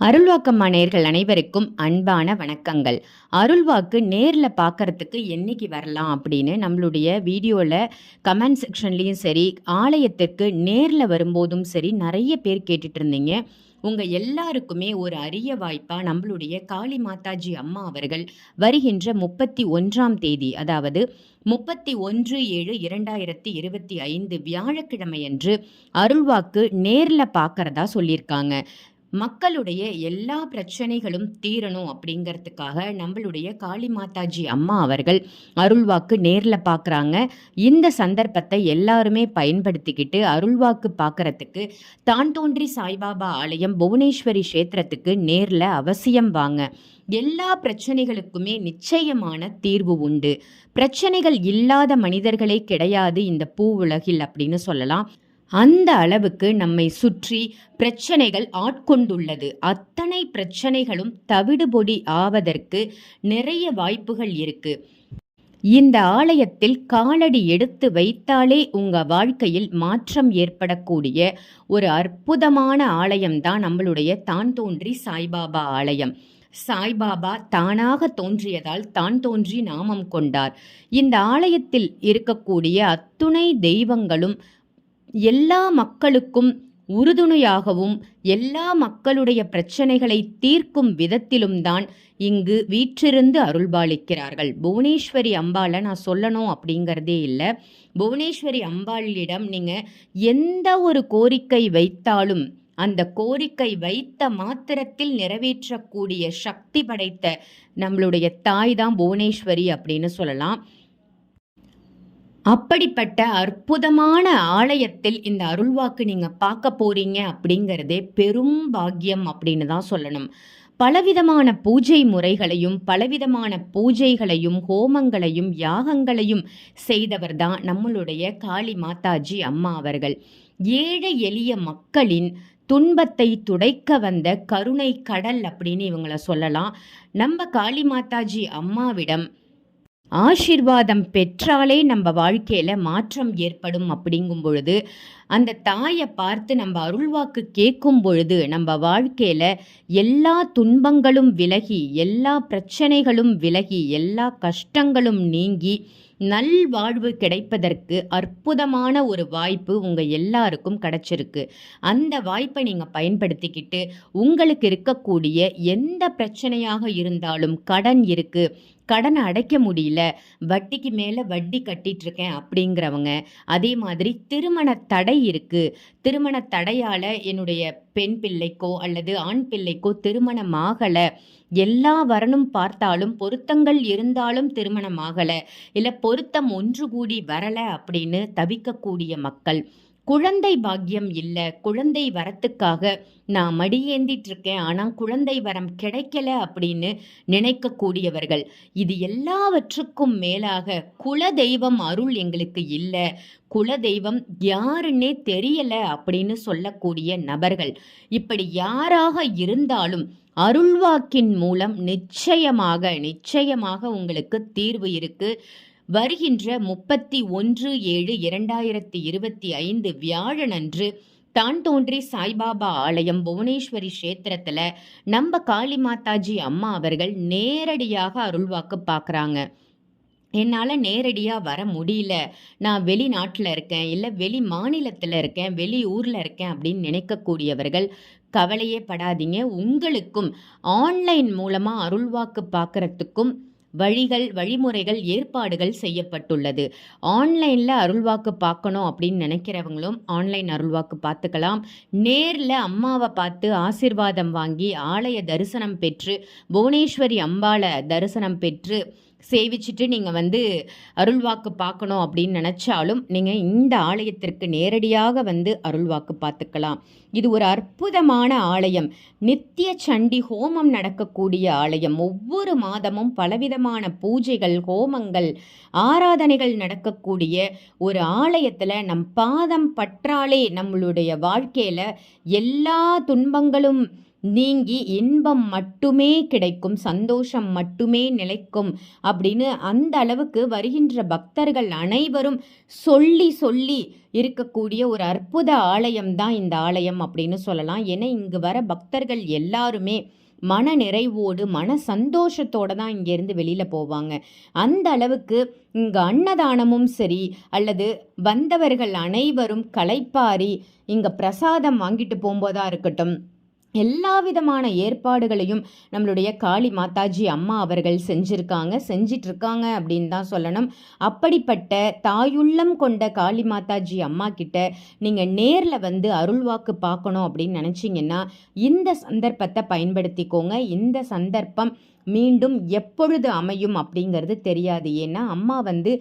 அருள்வாக்கம்மா நேர்கள் அனைவருக்கும் அன்பான வணக்கங்கள். அருள்வாக்கு நேரில் பார்க்கறதுக்கு என்னைக்கு வரலாம் அப்படின்னு நம்மளுடைய வீடியோவில் கமெண்ட் செக்ஷன்லேயும் சரி ஆலயத்திற்கு நேரில் வரும்போதும் சரி நிறைய பேர் கேட்டுட்டு இருந்தீங்க. உங்கள் எல்லாருக்குமே ஒரு அரிய வாய்ப்பாக நம்மளுடைய காளி மாதாஜி அம்மா அவர்கள் வருகின்ற முப்பத்தி ஒன்றாம் தேதி அதாவது முப்பத்தி ஒன்று ஏழு இரண்டாயிரத்தி இருபத்தி ஐந்து வியாழக்கிழமையன்று அருள்வாக்கு நேரில் பார்க்குறதா சொல்லியிருக்காங்க. மக்களுடைய எல்லா பிரச்சனைகளும் தீரணும் அப்படிங்கிறதுக்காக நம்மளுடைய காளி மாதாஜி அம்மா அவர்கள் அருள்வாக்கு நேரில் பார்க்குறாங்க இந்த சந்தர்ப்பத்தை எல்லாருமே பயன்படுத்திக்கிட்டு அருள்வாக்கு பார்க்கறதுக்கு தான் தோன்றி சாய்பாபா ஆலயம் புவனேஸ்வரி க்ஷேத்திரத்துக்கு நேரில் அவசியம் வாங்க. எல்லா பிரச்சனைகளுக்குமே நிச்சயமான தீர்வு உண்டு. பிரச்சனைகள் இல்லாத மனிதர்களே கிடையாது இந்த பூ உலகில் அப்படின்னு சொல்லலாம். அந்த அளவுக்கு நம்மை சுற்றி பிரச்சனைகள் ஆட்கொண்டுள்ளது. அத்தனை பிரச்சனைகளும் தவிடுபொடி ஆவதற்கு நிறைய வாய்ப்புகள் இருக்கு. இந்த ஆலயத்தில் காலடி எடுத்து வைத்தாலே உங்க வாழ்க்கையில் மாற்றம் ஏற்படக்கூடிய ஒரு அற்புதமான ஆலயம்தான் நம்மளுடைய தான் தோன்றி சாய்பாபா ஆலயம். சாய்பாபா தானாக தோன்றியதால் தான் தோன்றி நாமம் கொண்டார். இந்த ஆலயத்தில் இருக்கக்கூடிய அத்துணை தெய்வங்களும் எல்லா மக்களுக்கும் உறுதுணையாகவும் எல்லா மக்களுடைய பிரச்சனைகளை தீர்க்கும் விதத்திலும் தான் இங்கு வீற்றிருந்து அருள்பாலிக்கிறார்கள். புவனேஸ்வரி அம்பாளை நான் சொல்லணும் அப்படிங்கிறதே இல்லை. புவனேஸ்வரி அம்பாளிடம் நீங்கள் எந்த ஒரு கோரிக்கை வைத்தாலும் அந்த கோரிக்கை வைத்த மாத்திரத்தில் நிறைவேற்றக்கூடிய சக்தி படைத்த நம்மளுடைய தாய் தான் புவனேஸ்வரி அப்படின்னு சொல்லலாம். அப்படிப்பட்ட அற்புதமான ஆலயத்தில் இந்த அருள்வாக்கு நீங்கள் பார்க்க போறீங்க அப்படிங்கிறதே பெரும் பாக்கியம் அப்படின்னு தான் சொல்லணும். பலவிதமான பூஜை முறைகளையும் பலவிதமான பூஜைகளையும் ஹோமங்களையும் யாகங்களையும் செய்தவர் தான் நம்மளுடைய காளி மாதாஜி அம்மா அவர்கள். ஏழை எளிய மக்களின் துன்பத்தை துடைக்க வந்த கருணை கடல் அப்படின்னு இவங்களை சொல்லலாம். நம்ம காளி மாதாஜி அம்மாவிடம் ஆசிர்வாதம் பெற்றாலே நம்ம வாழ்க்கையில் மாற்றம் ஏற்படும் அப்படிங்கும் பொழுது அந்த தாயை பார்த்து நம்ம அருள்வாக்கு கேட்கும் பொழுது நம்ம வாழ்க்கையில் எல்லா துன்பங்களும் விலகி எல்லா பிரச்சனைகளும் விலகி எல்லா கஷ்டங்களும் நீங்கி நல்வாழ்வு கிடைப்பதற்கு அற்புதமான ஒரு வாய்ப்பு உங்கள் எல்லாருக்கும் கிடைச்சிருக்கு. அந்த வாய்ப்பை நீங்கள் பயன்படுத்திக்கிட்டு உங்களுக்கு இருக்கக்கூடிய எந்த பிரச்சனையாக இருந்தாலும் கடன் இருக்குது கடனை அடைக்க முடியல. வட்டிக்கு மேலே வட்டி கட்டிட்டுருக்கேன் அப்படிங்கிறவங்க. அதே மாதிரி திருமண தடை இருக்குது திருமண தடையால் என்னுடைய பெண் பிள்ளைக்கோ அல்லது ஆண் பிள்ளைக்கோ திருமணம் ஆகலை. எல்லா வரனும் பார்த்தாலும் பொருத்தங்கள் இருந்தாலும் திருமணம் ஆகலை. இல்லை பொருத்தம் ஒன்று கூடி வரலை அப்படின்னு தவிக்கக்கூடிய மக்கள். குழந்தை பாக்கியம் இல்லை குழந்தை வரத்துக்காக நான் மடியேந்திட்டு இருக்கேன் ஆனால் குழந்தை வரம் கிடைக்கல அப்படின்னு நினைக்கக்கூடியவர்கள். இது எல்லாவற்றுக்கும் மேலாக குல தெய்வம் அருள் எங்களுக்கு இல்லை குல தெய்வம் யாருன்னே தெரியல அப்படின்னு சொல்லக்கூடிய நபர்கள். இப்படி யாராக இருந்தாலும் அருள்வாக்கின் மூலம் நிச்சயமாக நிச்சயமாக உங்களுக்கு தீர்வு இருக்குது வருகின்ற முப்பத்தி ஒன்று ஏழு இரண்டாயிரத்தி இருபத்தி ஐந்து வியாழனன்று தான் தோன்றி சாய்பாபா ஆலயம் புவனேஸ்வரி க்ஷேத்திரத்தில் நம்ம காளி மாதாஜி அம்மா அவர்கள் நேரடியாக அருள்வாக்கு பார்க்குறாங்க என்னால் நேரடியாக வர முடியல. நான் வெளிநாட்டில் இருக்கேன் இல்லை வெளி மாநிலத்தில் இருக்கேன் வெளி ஊரில் இருக்கேன் அப்படின்னு நினைக்கக்கூடியவர்கள் கவலையே படாதீங்க. உங்களுக்கும் ஆன்லைன் மூலமாக அருள்வாக்கு பார்க்குறதுக்கும் வழிகள் வழிமுறைகள் ஏற்பாடுகள் செய்யப்பட்டுள்ளது. ஆன்லைனில் அருள்வாக்கு பார்க்கணும் அப்படின்னு நினைக்கிறவங்களும் ஆன்லைன் அருள்வாக்கு பார்த்துக்கலாம். நேரில் அம்மாவை பார்த்து ஆசிர்வாதம் வாங்கி ஆலய தரிசனம் பெற்று புவனேஸ்வரி அம்பாளை தரிசனம் பெற்று சேவிச்சுட்டு நீங்கள் வந்து அருள்வாக்கு பார்க்கணும் அப்படின்னு நினச்சாலும் நீங்கள் இந்த ஆலயத்திற்கு நேரடியாக வந்து அருள்வாக்கு பார்த்துக்கலாம். இது ஒரு அற்புதமான ஆலயம். நித்திய சண்டி ஹோமம் நடக்கக்கூடிய ஆலயம். ஒவ்வொரு மாதமும் பலவிதமான பூஜைகள் ஹோமங்கள் ஆராதனைகள் நடக்கக்கூடிய ஒரு ஆலயத்தில் நம் பாதம் பற்றாலே நம்மளுடைய வாழ்க்கையில் எல்லா துன்பங்களும் நீங்கி இன்பம் மட்டுமே கிடைக்கும் சந்தோஷம் மட்டுமே நிலைக்கும் அப்படின்னு அந்த அளவுக்கு வருகின்ற பக்தர்கள் அனைவரும் சொல்லி சொல்லி இருக்கக்கூடிய ஒரு அற்புத ஆலயம் தான் இந்த ஆலயம் அப்படின்னு சொல்லலாம். ஏன்னா இங்கு வர பக்தர்கள் எல்லாருமே மன நிறைவோடு மன சந்தோஷத்தோடு தான் இங்கேருந்து வெளியில் போவாங்க. அந்த அளவுக்கு இங்கே அன்னதானமும் சரி அல்லது வந்தவர்கள் அனைவரும் களைப்பாரி இங்கே பிரசாதம் வாங்கிட்டு போகும்போதாக இருக்கட்டும் எல்லா விதமான ஏற்பாடுகளையும் நம்மளுடைய காளி மாதாஜி அம்மா அவர்கள் செஞ்சுருக்காங்க செஞ்சிட்ருக்காங்க அப்படின்னு தான் சொல்லணும். அப்படிப்பட்ட தாயுள்ளம் கொண்ட காளி மாதாஜி அம்மா கிட்ட நீங்கள் நேரில் வந்து அருள்வாக்கு பார்க்கணும் அப்படின்னு நினச்சிங்கன்னா இந்த சந்தர்ப்பத்தை பயன்படுத்திக்கோங்க. இந்த சந்தர்ப்பம் மீண்டும் எப்பொழுது அமையும் அப்படிங்கிறது தெரியாது. ஏன்னா அம்மா வந்து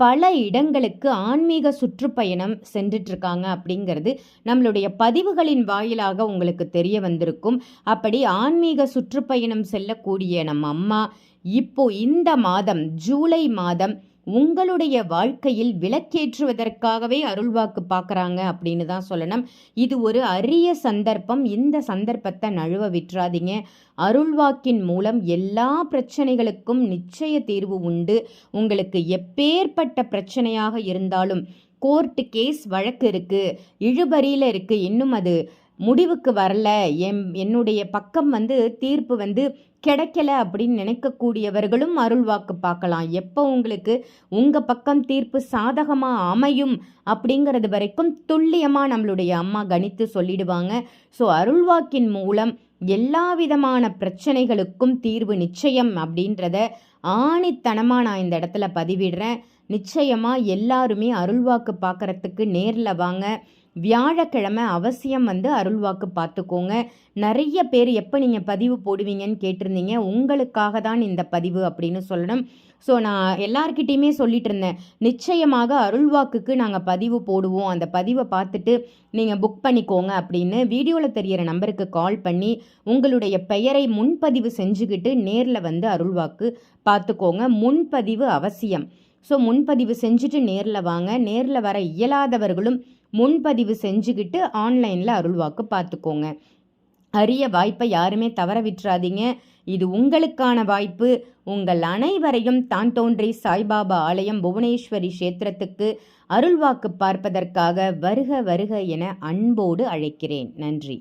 பல இடங்களுக்கு ஆன்மீக சுற்றுப்பயணம் சென்றுட்ருக்காங்க அப்படிங்கிறது நம்மளுடைய பதிவுகளின் வாயிலாக உங்களுக்கு தெரிய வந்திருக்கும். அப்படி ஆன்மீக சுற்றுப்பயணம் செல்லக்கூடிய நம்ம அம்மா இப்போ இந்த மாதம் ஜூலை மாதம் உங்களுடைய வாழ்க்கையில் விளக்கேற்றுவதற்காகவே அருள்வாக்கு பார்க்குறாங்க அப்படின்னு தான் சொல்லணும். இது ஒரு அரிய சந்தர்ப்பம். இந்த சந்தர்ப்பத்தை நழுவ விட்டுறாதீங்க. அருள்வாக்கின் மூலம் எல்லா பிரச்சனைகளுக்கும் நிச்சய தீர்வு உண்டு. உங்களுக்கு எப்பேற்பட்ட பிரச்சனையாக இருந்தாலும் கோர்ட்டு கேஸ் வழக்கு இருக்குது இழுபறியில் இருக்குது இன்னும் அது முடிவுக்கு வரல. என் என்னுடைய பக்கம் வந்து தீர்ப்பு வந்து கிடைக்கல அப்படின்னு நினைக்கக்கூடியவர்களும் அருள்வாக்கு பார்க்கலாம். எப்போ உங்களுக்கு உங்கள் பக்கம் தீர்ப்பு சாதகமாக அமையும் அப்படிங்கிறது வரைக்கும் துல்லியமாக நம்மளுடைய அம்மா கணித்து சொல்லிடுவாங்க. ஸோ அருள்வாக்கின் மூலம் எல்லா விதமான பிரச்சனைகளுக்கும் தீர்வு நிச்சயம் அப்படின்றத ஆணித்தனமாக நான் இந்த இடத்துல பதிவிடுறேன். நிச்சயமாக எல்லாருமே அருள்வாக்கு பார்க்குறதுக்கு நேரில் வாங்க. வியாழக்கிழமை அவசியம் வந்து அருள்வாக்கு பார்த்துக்கோங்க. நிறைய பேர் எப்போ நீங்கள் பதிவு போடுவீங்கன்னு கேட்டிருந்தீங்க. உங்களுக்காக தான் இந்த பதிவு அப்படின்னு சொல்லணும். ஸோ நான் எல்லார்கிட்டேயுமே சொல்லிட்டு இருந்தேன். நிச்சயமாக அருள்வாக்குக்கு நாங்கள் பதிவு போடுவோம். அந்த பதிவை பார்த்துட்டு நீங்கள் புக் பண்ணிக்கோங்க அப்படின்னு வீடியோவில் தெரிகிற நம்பருக்கு கால் பண்ணி உங்களுடைய பெயரை முன்பதிவு செஞ்சுக்கிட்டு நேரில் வந்து அருள்வாக்கு பார்த்துக்கோங்க. முன்பதிவு அவசியம். ஸோ முன்பதிவு செஞ்சுட்டு நேரில் வாங்க. நேரில் வர இயலாதவர்களும் முன்பதிவு செஞ்சுக்கிட்டு ஆன்லைனில் அருள்வாக்கு பார்த்துக்கோங்க. அரிய வாய்ப்பை யாருமே தவற விட்டுறாதீங்க. இது உங்களுக்கான வாய்ப்பு. உங்கள் அனைவரையும் தான் தோன்றி சாய்பாபா ஆலயம் புவனேஸ்வரி கஷேத்திரத்துக்கு அருள்வாக்கு பார்ப்பதற்காக வருக வருக என அன்போடு அழைக்கிறேன். நன்றி.